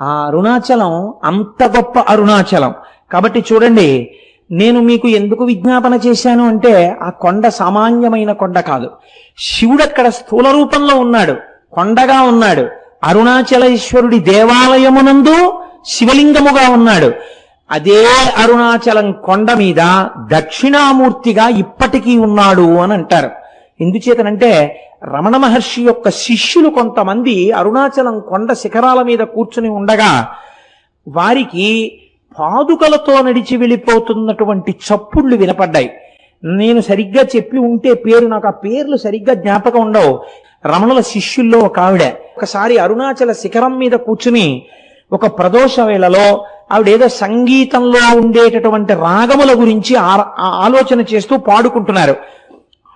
ఆ అరుణాచలం అంత గొప్ప అరుణాచలం. కాబట్టి చూడండి నేను మీకు ఎందుకు విజ్ఞాపన చేశాను అంటే ఆ కొండ సామాన్యమైన కొండ కాదు. శివుడు అక్కడ స్థూల రూపంలో ఉన్నాడు కొండగా ఉన్నాడు. అరుణాచలేశ్వరుడి దేవాలయమునందు శివలింగముగా ఉన్నాడు. అదే అరుణాచలం కొండ మీద దక్షిణామూర్తిగా ఇప్పటికీ ఉన్నాడు అని అంటారు. ఎందుచేతనంటే రమణ మహర్షి యొక్క శిష్యులు కొంతమంది అరుణాచలం కొండ శిఖరాల మీద కూర్చుని ఉండగా వారికి పాదుకలతో నడిచి వెళ్ళిపోతున్నటువంటి చప్పుళ్ళు వినపడ్డాయి. నేను సరిగ్గా చెప్పి ఉంటే పేరు నాకు ఆ పేర్లు సరిగ్గా జ్ఞాపకం ఉండవు. రమణుల శిష్యుల్లో ఒక ఆవిడ ఒకసారి అరుణాచల శిఖరం మీద కూర్చుని ఒక ప్రదోష వేళలో ఆవిడేదో సంగీతంలో ఉండేటటువంటి రాగముల గురించి ఆ ఆలోచన చేస్తూ పాడుకుంటున్నారు.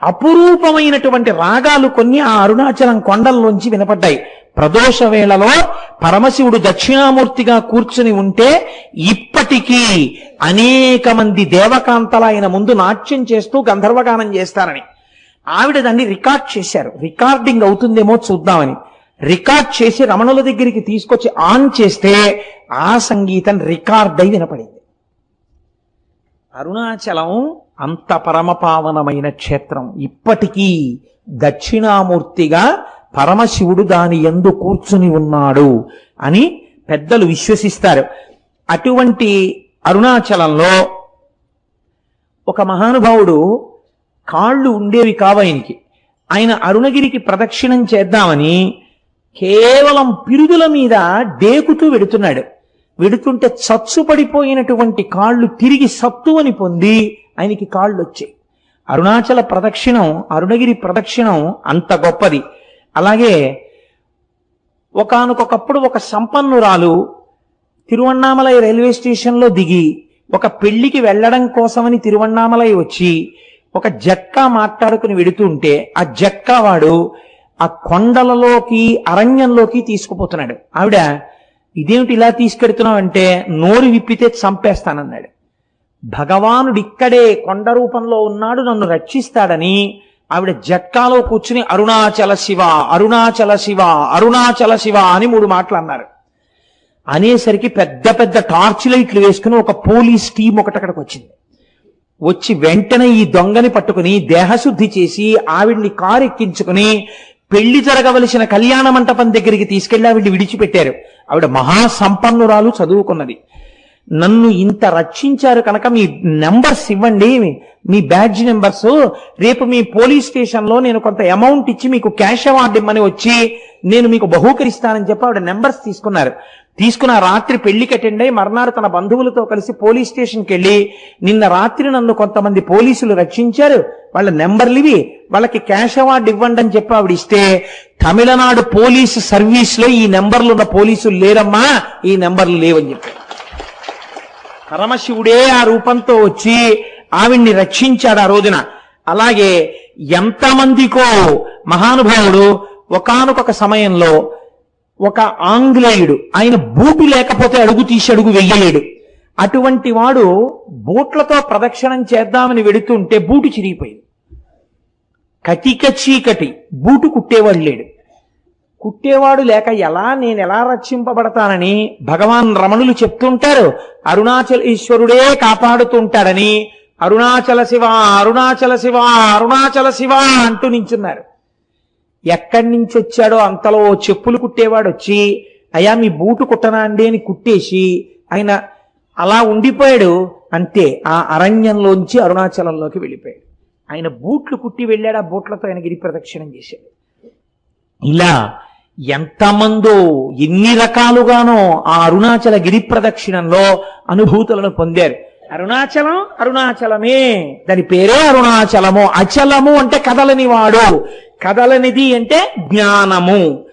అపురూపమైనటువంటి రాగాలు కొన్ని ఆ అరుణాచలం కొండల్లోంచి వినపడ్డాయి. ప్రదోష వేళలో పరమశివుడు దక్షిణామూర్తిగా కూర్చుని ఉంటే ఇప్పటికీ అనేక మంది దేవకాంతల ఆయన ముందు నాట్యం చేస్తూ గంధర్వగానం చేస్తారని. ఆవిడ దాన్ని రికార్డ్ చేశారు. రికార్డింగ్ అవుతుందేమో చూద్దామని. రికార్డ్ చేసి రమణుల దగ్గరికి తీసుకొచ్చి ఆన్ చేస్తే ఆ సంగీతం రికార్డ్ అయి వినపడింది. అరుణాచలం అంత పరమపావనమైన క్షేత్రం. ఇప్పటికీ దక్షిణామూర్తిగా పరమశివుడు దాని ఎందు కూర్చుని ఉన్నాడు అని పెద్దలు విశ్వసిస్తారు. అటువంటి అరుణాచలంలో ఒక మహానుభావుడు కాళ్ళు ఉండేవి కావు ఆయనకి ఆయన అరుణగిరికి ప్రదక్షిణం చేద్దామని కేవలం పిరుదుల మీద డేకుతూ వెడుతున్నాడు. వెడుతుంటే చచ్చు పడిపోయినటువంటి కాళ్ళు తిరిగి సత్తువని పొంది ఆయనకి కాళ్ళు వచ్చాయి అరుణాచల ప్రదక్షిణం అరుణగిరి ప్రదక్షిణం అంత గొప్పది. అలాగే ఒకనకొకప్పుడు ఒక సంపన్నురాలు తిరువణామలై రైల్వే స్టేషన్లో దిగి ఒక పెళ్ళికి వెళ్ళడం కోసమని తిరువన్నామలై వచ్చి ఒక జక్కా మాట్లాడుకుని వెడుతుంటే ఆ జక్కా వాడు ఆ కొండలలోకి అరణ్యంలోకి తీసుకుపోతున్నాడు. ఆవిడ ఇదేమిటి ఇలా తీసుకెడుతున్నావు? అంటే నోరు విప్పితే చంపేస్తానన్నాడు. భగవానుడిక్కడే కొండ రూపంలో ఉన్నాడు నన్ను రక్షిస్తాడని ఆవిడ జట్కాలో కూర్చుని అరుణాచల శివ అరుణాచల శివ అరుణాచల శివ అని మూడు మాటలు అన్నారు. అనేసరికి పెద్ద పెద్ద టార్చ్ లైట్లు వేసుకుని ఒక పోలీస్ టీం ఒకటి అక్కడికి వచ్చింది. వచ్చి వెంటనే ఈ దొంగని పట్టుకుని దేహశుద్ధి చేసి ఆవిడ్ని కారు ఎక్కించుకుని పెళ్ళి జరగవలసిన కళ్యాణ మంటపం దగ్గరికి తీసుకెళ్ళి ఆవిడ్ని విడిచిపెట్టారు. ఆవిడ మహాసంపన్నురాలు చదువుకున్నది. నన్ను ఇంత రక్షించారు కనుక మీ నెంబర్స్ ఇవ్వండి. మీ బ్యాడ్జ్ నెంబర్స్. రేపు మీ పోలీస్ స్టేషన్లో నేను కొంత అమౌంట్ ఇచ్చి మీకు క్యాష్ అవార్డు ఇమ్మని వచ్చి నేను మీకు బహూకరిస్తానని చెప్పి ఆవిడ నెంబర్స్ తీసుకున్నారు. తీసుకున్న రాత్రి పెళ్ళికి అటెండ్ అయి మర్నాడు తన బంధువులతో కలిసి పోలీస్ స్టేషన్కి వెళ్ళి నిన్న రాత్రి నన్ను కొంతమంది పోలీసులు రక్షించారు. వాళ్ళ నెంబర్లు ఇవి. వాళ్ళకి క్యాష్ అవార్డు ఇవ్వండి అని చెప్పి ఆవిడ ఇస్తే తమిళనాడు పోలీసు సర్వీస్లో ఈ నెంబర్లు ఉన్న పోలీసులు లేరమ్మా ఈ నెంబర్లు లేవని చెప్పారు పరమశివుడే ఆ రూపంతో వచ్చి ఆవిడ్ని రక్షించాడు ఆ రోజున. అలాగే ఎంతమందికో మహానుభావుడు ఒకనొక సమయంలో ఒక ఆంగ్లేయుడు ఆయన బూటు లేకపోతే అడుగు తీసి అడుగు వెయ్యలేడు అటువంటి వాడు బూట్లతో ప్రదక్షిణం చేద్దామని వెడుతుంటే బూటు చిరిగిపోయింది. కటిక చీకటి బూటు కుట్టేవాడు లేడు. కుట్టేవాడు లేక ఎలా నేను ఎలా రక్షింపబడతానని భగవాన్ రమణులు చెప్తుంటారు. అరుణాచల ఈశ్వరుడే కాపాడుతుంటాడని అరుణాచల శివ అరుణాచల శివ అరుణాచల శివ అంటూ నించున్నారు. ఎక్కడి నుంచి వచ్చాడో అంతలో చెప్పులు కుట్టేవాడు వచ్చి అయ్యా మీ బూటు కుట్టనా అండి అని కుట్టేసి ఆయన అలా ఉండిపోయాడు. అంతే ఆ అరణ్యంలోంచి అరుణాచలంలోకి వెళ్ళిపోయాడు. ఆయన బూట్లు కుట్టి వెళ్ళాడు ఆ బూట్లతో ఆయన గిరి ప్రదక్షిణం చేశాడు. ఇలా ఎంతమందో ఎన్ని రకాలుగానో ఆ అరుణాచల గిరి ప్రదక్షిణంలో అనుభూతులను పొందారు. అరుణాచలం అరుణాచలమే. దాని పేరే అరుణాచలము. అచలము అంటే కదలని వాడు కదలనిది అంటే జ్ఞానము.